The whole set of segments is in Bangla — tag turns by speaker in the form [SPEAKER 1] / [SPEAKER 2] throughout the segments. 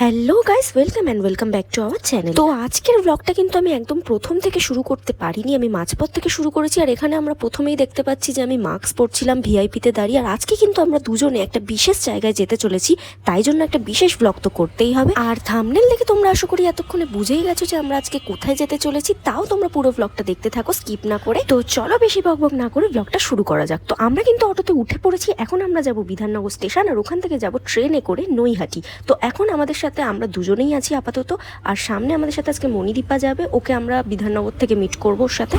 [SPEAKER 1] Hello guys welcome and welcome back to our channel তো আজকের ব্লগটা কিন্তু আমি একদম প্রথম থেকে শুরু করতে পারিনি, আমি মাঝপথ থেকে শুরু করেছি আর এখানে আমরা প্রথমেই দেখতে পাচ্ছি যে আমি মাস্ক পরছিলাম ভিআইপিতে দাঁড়িয়ে আর আজকে কিন্তু আমরা দুজনে একটা বিশেষ জায়গায় যেতে চলেছি, তাই জন্য একটা বিশেষ ব্লগ তো করতেই হবে। আর থামনেল দেখে তোমরা আশা করি এতক্ষণে বুঝেই গেছো যে আমরা আজকে কোথায় যেতে চলেছি, তাও তোমরা পুরো ব্লগটা দেখতে থাকো স্কিপ না করে। তো চলো বেশি বকবক না করে ব্লগটা শুরু করা যাক। তো আমরা কিন্তু অটোতে উঠে পড়েছি, এখন আমরা যাব বিধাননগর স্টেশন আর ওখান থেকে যাব ট্রেনে করে নৈহাটি। তো এখন আমাদের সাথে আমরা দুজনেই আছি আপাতত। আর সামনে আমাদের সাথে আজকে মণিদীপা যাবে, ওকে আমরা বিধাননগর থেকে মিট করব ওর সাথে।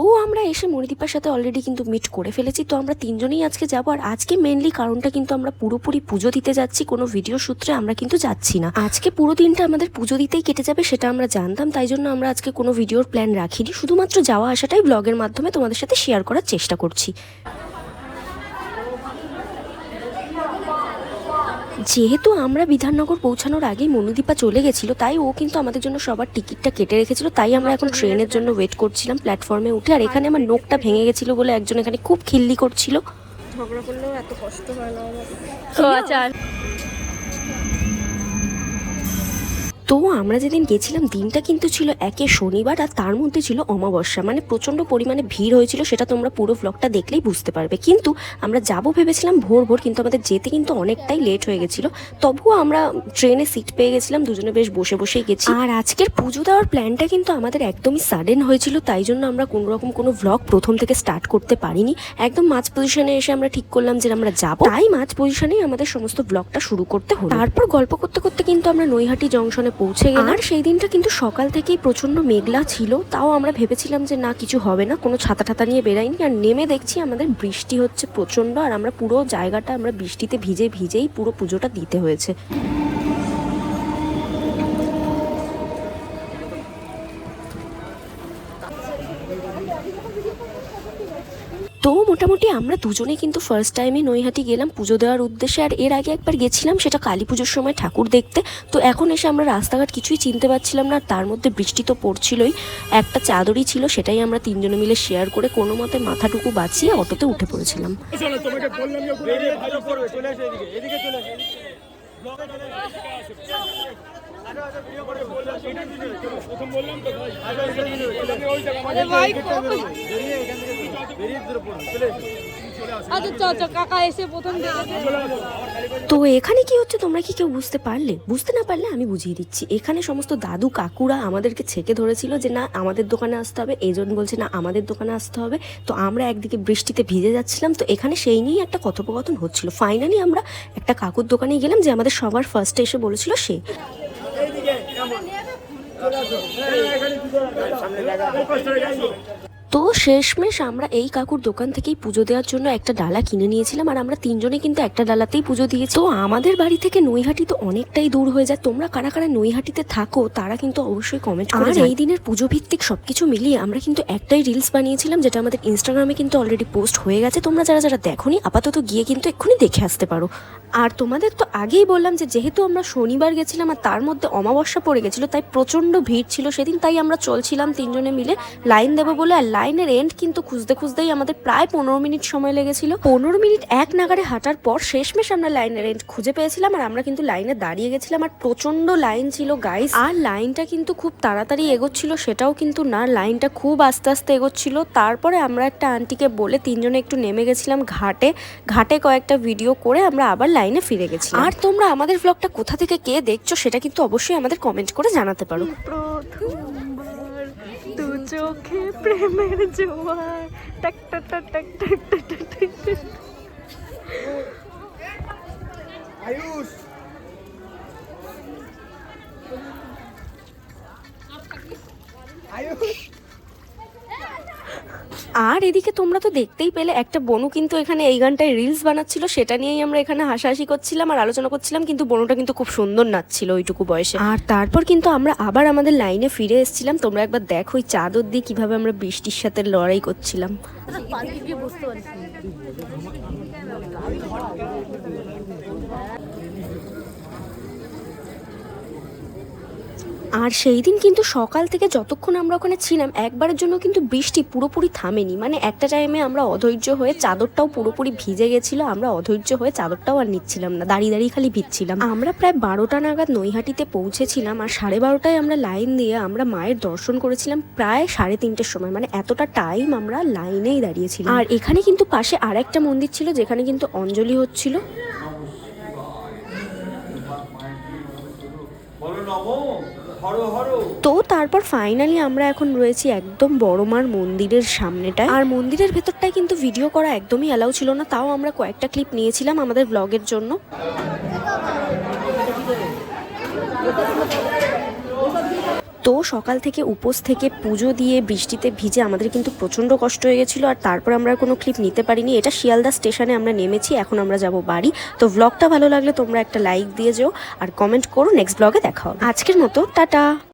[SPEAKER 1] তো আমরা এসে মণিদীপার সাথে অলরেডি কিন্তু মিট করে ফেলেছি। তো আমরা তিনজনেই আজকে যাব, আর আজকে মেনলি কারণটা কিন্তু আমরা পুরোপুরি পুজো দিতে যাচ্ছি, কোনো ভিডিও সূত্রে আমরা কিন্তু যাচ্ছি না। আজকে পুরো দিনটা আমাদের পুজো দিতেই কেটে যাবে সেটা আমরা জানতাম, তাই জন্য আমরা আজকে কোনো ভিডিওর প্ল্যান রাখিনি। শুধুমাত্র যাওয়া আসাটাই ব্লগের মাধ্যমে তোমাদের সাথে শেয়ার করার চেষ্টা করছি। যেহেতু আমরা বিধাননগর পৌঁছানোর আগেই মনুদীপা চলে গেছিল তাই ও কিন্তু আমাদের জন্য সবার টিকিটটা কেটে রেখেছিল তাই আমরা এখন ট্রেনের জন্য ওয়েট করছিলাম প্ল্যাটফর্মে উঠে। আর এখানে আমার নোকটা ভেঙে গেছিল বলে একজন এখানে খুব খিল্লি করছিল।
[SPEAKER 2] ঝগড়া করলেও এত কষ্ট হয় না
[SPEAKER 1] আচ্ছা তো আমরা যেদিন গেছিলাম, দিনটা কিন্তু ছিল একে শনিবার আর তার মধ্যে ছিল অমাবস্যা। মানে প্রচণ্ড পরিমাণে ভিড় হয়েছিল, সেটা তোমরা পুরো ব্লগটা দেখলেই বুঝতে পারবে। কিন্তু আমরা যাব ভেবেছিলাম ভোর ভোর কিন্তু আমাদের যেতে কিন্তু অনেকটাই লেট হয়ে গেছিল। তবুও আমরা ট্রেনে সিট পেয়ে গেছিলাম, দুজনে বেশ বসে বসেই গেছি। আর আজকের পুজো দেওয়ার প্ল্যানটা কিন্তু আমাদের একদমই সাডেন হয়েছিল, তাই জন্য আমরা কোনো রকম কোনো ভ্লগ প্রথম থেকে স্টার্ট করতে পারিনি। একদম মাঝ পজিশনে এসে আমরা ঠিক করলাম যে আমরা যাব। তাই মাঝ পজিশনেই আমাদের সমস্ত ব্লগটা শুরু করতে হলো। তারপর গল্প করতে করতে কিন্তু আমরা নৈহাটি জংশনে পৌঁছে গেল আর সেই দিনটা কিন্তু সকাল থেকেই প্রচণ্ড মেঘলা ছিল, তাও আমরা ভেবেছিলাম যে না, কিছু হবে না, কোনো ছাতা ঠাতা নিয়ে বেরাইনি আর নেমে দেখছি আমাদের বৃষ্টি হচ্ছে প্রচণ্ড আর আমরা পুরো জায়গাটা আমরা বৃষ্টিতে ভিজে ভিজেই পুরো পুজোটা দিতে হয়েছে। তো মোটামুটি আমরা দুজনে কিন্তু ফার্স্ট টাইমে নৈহাটি গেলাম পুজো দেওয়ার উদ্দেশ্যে। আর এর আগে একবার গেছিলাম সেটা কালী পুজোর সময় ঠাকুর দেখতে। তো এখন এসে আমরা রাস্তাঘাট কিছুই চিনতে পারছিলাম না আর তার মধ্যে বৃষ্টি তো পড়ছিলই। একটা চাদরই ছিল সেটাই আমরা তিনজনে মিলে শেয়ার করে কোনো মতে মাথাটুকু বাঁচিয়ে অটোতে উঠে পড়েছিলাম।
[SPEAKER 3] চলো তো এখানে
[SPEAKER 1] কি হচ্ছে তোমরা কি কেউ বুঝতে পারলে? বুঝতে না পারলে আমি বুঝিয়ে দিচ্ছি। এখানে সমস্ত দাদু কাকুরা আমাদেরকে ছেকে ধরেছিল যে, না, আমাদের দোকানে আসতে হবে। এজন বলছে, না, আমাদের দোকানে আসতে হবে। তো আমরা একদিকে বৃষ্টিতে ভিজে যাচ্ছিলাম। তো এখানে সেই নিয়েই একটা কথোপকথন হচ্ছিল। ফাইনালি আমরা একটা কাকুর দোকানে গেলাম যে, আমাদের সবার ফার্স্টে এসে বলেছিল সে।
[SPEAKER 3] সামনে
[SPEAKER 1] তো শেষমেশ আমরা এই কাকুর দোকান থেকেই পুজো দেওয়ার জন্য একটা ডালা কিনে নিয়েছিলাম আর আমরা তিনজনে কিন্তু একটা ডালাতেই পুজো দিয়েছি। তো আমাদের বাড়ি থেকে নৈহাটি তো অনেকটাই দূর হয়ে যায়। তোমরা কারা কারা নৈহাটিতে থাকো তারা কিন্তু অবশ্যই কমেন্ট করে আর এই দিনের পুজো ভিত্তিক সবকিছু মিলিয়ে আমরা কিন্তু একটাই রিলস বানিয়েছিলাম যেটা আমাদের ইনস্টাগ্রামে কিন্তু অলরেডি পোস্ট হয়ে গেছে। তোমরা যারা যারা দেখোনি আপাতত গিয়ে কিন্তু এক্ষুনি দেখে আসতে পারো। আর তোমাদের তো আগেই বললাম যে যেহেতু আমরা শনিবার গেছিলাম আর তার মধ্যে অমাবস্যা পড়ে গেছিল তাই প্রচণ্ড ভিড় ছিল সেদিন তাই আমরা চলছিলাম তিনজনে মিলে লাইন দেবো বলে আর লাইনের এন্ড কিন্তু খুঁজতে খুঁজতেই আমাদের প্রায় পনেরো মিনিট সময় লেগেছিল। পনেরো মিনিট এক নাগারে হাঁটার পর শেষমেশ আমরা লাইনের এন্ড খুঁজে পেয়েছিলাম আর আমরা কিন্তু লাইনে দাঁড়িয়ে গেছিলাম আর প্রচণ্ড লাইন ছিল গাইস আর লাইনটা কিন্তু খুব তাড়াতাড়ি এগোচ্ছিল, সেটাও কিন্তু না। লাইনটা খুব আস্তে আস্তে এগোচ্ছিল। তারপরে আমরা একটা আন্টিকে বলে তিনজনে একটু নেমে গেছিলাম ঘাটে। ঘাটে কয়েকটা ভিডিও করে আমরা আবার লাইনে ফিরে গেছি আর তোমরা আমাদের ব্লগটা কোথা থেকে কে দেখছ সেটা কিন্তু অবশ্যই আমাদের কমেন্ট করে জানাতে পারো।
[SPEAKER 2] जोखे प्रेम जोआर टक टक टक टक टक टक टक टक।
[SPEAKER 3] आयुष। आयुष।
[SPEAKER 1] আর এদিকে তোমরা তো দেখতেই পেলে, একটা বনু কিন্তু এখানে এই গানটায় রিলস বানাচ্ছিল, সেটা নিয়েই আমরা এখানে হাসাহাসি করছিলাম আর আলোচনা করছিলাম, কিন্তু বনুটা কিন্তু খুব সুন্দর নাচছিল ওইটুকু বয়সে। আর তারপর কিন্তু আমরা আবার আমাদের লাইনে ফিরে এসেছিলাম, তোমরা একবার দেখো ওই চাদর দিয়ে কীভাবে আমরা বৃষ্টির সাথে লড়াই করছিলাম
[SPEAKER 2] পার্কে গিয়ে বসতে পারিস না।
[SPEAKER 1] আর সেই দিন কিন্তু সকাল থেকে যতক্ষণ আমরা ওখানে ছিলাম, একবারের জন্য কিন্তু বৃষ্টি পুরোপুরি থামেনি। মানে একটা টাইমে আমরা অধৈর্য হয়ে চাদরটাও পুরোপুরি ভিজে গেছিল, আমরা অধৈর্য হয়ে চাদরটাও আর নিচ্ছিলাম না, দাঁড়িয়ে দাঁড়িয়ে খালি ভিজছিলাম। আমরা প্রায় বারোটা নাগাদ নৈহাটিতে পৌঁছেছিলাম আর সাড়ে বারোটায় আমরা লাইন দিয়ে আমরা মায়ের দর্শন করেছিলাম প্রায় সাড়ে তিনটের সময়। মানে এতটা টাইম আমরা লাইনেই দাঁড়িয়েছিলাম। আর এখানে কিন্তু পাশে আরেকটা মন্দির ছিল, যেখানে কিন্তু অঞ্জলি হচ্ছিল
[SPEAKER 4] বলো নম হর হর
[SPEAKER 1] তো তারপর ফাইনালি আমরা এখন রয়েছি একদম বড়মার মন্দিরের সামনেটায়। আর মন্দিরের ভেতরটায় কিন্তু ভিডিও করা একদমই অ্যালাউ ছিল না, তাও আমরা কয়েকটা ক্লিপ নিয়েছিলাম আমাদের ব্লগের জন্য। তো সকাল থেকে উপোস থেকে পুজো দিয়ে বৃষ্টিতে ভিজে আমাদের কিন্তু প্রচণ্ড কষ্ট হয়ে গেছিল আর তারপর আমরা কোনো ক্লিপ নিতে পারিনি। এটা শিয়ালদা স্টেশনে আমরা নেমেছি, এখন আমরা যাব বাড়ি। তো ব্লগটা ভালো লাগলে তোমরা একটা লাইক দিয়ে যেও আর কমেন্ট করো নেক্সট ব্লগে দেখাও আজকের মতো, টাটা!